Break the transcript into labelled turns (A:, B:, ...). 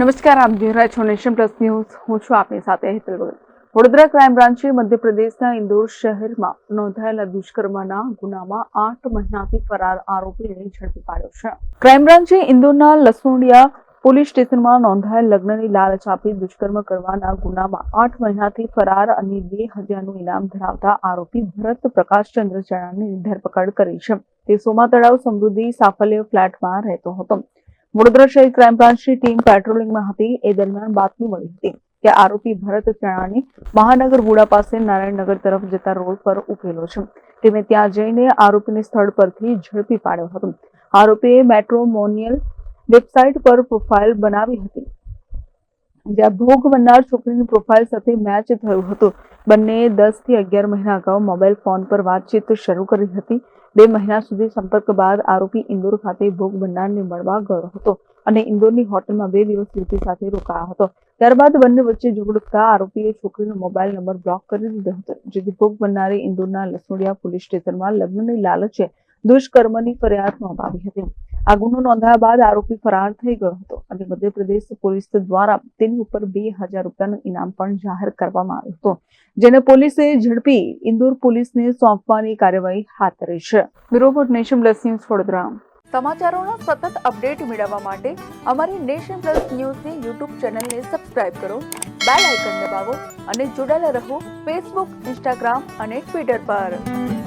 A: નમસ્કાર, આપ જોઈ રહ્યા છો નેશન પ્લસ ન્યૂઝ. હું છું આપની સાથે હેતલ ભગત વડોદરા ક્રાઇમ બ્રાન્ચે મધ્યપ્રદેશના ઇન્દોર શહેરમાં નોંધાયેલા દુષ્કર્મના ગુનામાં આઠ મહિનાથી ફરાર આરોપીને ઝડપી પાડ્યો છે. ક્રાઇમ બ્રાન્ચે ઇન્દોરના લસુંડિયા પોલીસ સ્ટેશનમાં નોંધાયેલ લગ્નની લાલચ આપી દુષ્કર્મ કરવાના ગુનામાં આઠ મહિનાથી ફરાર અને બે હજારનું ઇનામ ધરાવતા આરોપી ભરત પ્રકાશચંદ્ર જણાની ધરપકડ કરી છે. તે સોમા તળાવ સમૃદ્ધિ સાફલ્ય ફ્લેટમાં રહેતો હતો. વડોદરા શહેર ક્રાઇમ બ્રાન્ચની ટીમ પેટ્રોલિંગમાં હતી. એ દરમિયાન બાતમી મળી હતી કે આરોપી ભરત ચણાની મહાનગર વુડા પાસે નારાયણનગર તરફ જતા રોડ પર ઉકેલો છે. ટીમે ત્યાં જઈને આરોપીને સ્થળ પરથી ઝડપી પાડ્યો હતો. આરોપીએ મેટ્રોમોનિયલ વેબસાઇટ પર પ્રોફાઇલ બનાવી હતી. જ્યાં ભોગ બનનાર છોકરીની પ્રોફાઇલ સાથે મેચ થયું હતું. બંને દસથી અગિયાર મહિના અગાઉ મોબાઈલ ફોન પર વાતચીત શરૂ કરી હતી. બે મહિના સુધી સંપર્ક બાદ આરોપી ઇન્દોર ખાતે ભોગ બનનારને મળવા ગયો હતો અને ઇન્દોરની હોટલમાં બે દિવસ યુવતી સાથે રોકાયો હતો. ત્યારબાદ બંને વચ્ચે ઝઘડતા આરોપીએ છોકરીનો મોબાઈલ નંબર બ્લોક કરી દીધો હતો, જેથી ભોગ બનનારે ઇન્દોરના લસોડિયા પોલીસ સ્ટેશનમાં લગ્નની લાલચે દુષ્કર્મની ફરિયાદ નોંધાવી હતી. આ નોંધાયા બાદ આરોપી ફરાર થઈ ગયો હતો. અને મધ્યપ્રદેશ પોલીસ દ્વારા તેની ઉપર બે હજાર રૂપિયાનું ઇનામ પણ જાહેર કરવામાં આવ્યું હતું, જેને પોલીસે ઝડપી ઇન્દોર પોલીસને સોંપવાની કાર્યવાહી હાથ ધરી છે. Bureau Nation Plus news Vadodara. સમાચારોનો સતત અપડેટ મેળવવા માટે અમારી નેશન પ્લસ ન્યૂઝની યુટ્યુબ ચેનલને સબસ્ક્રાઇબ કરો, બેલ આઇકન દબાવો અને જોડાયેલા રહો ફેસબુક, ઇન્સ્ટાગ્રામ અને ટ્વિટર પર.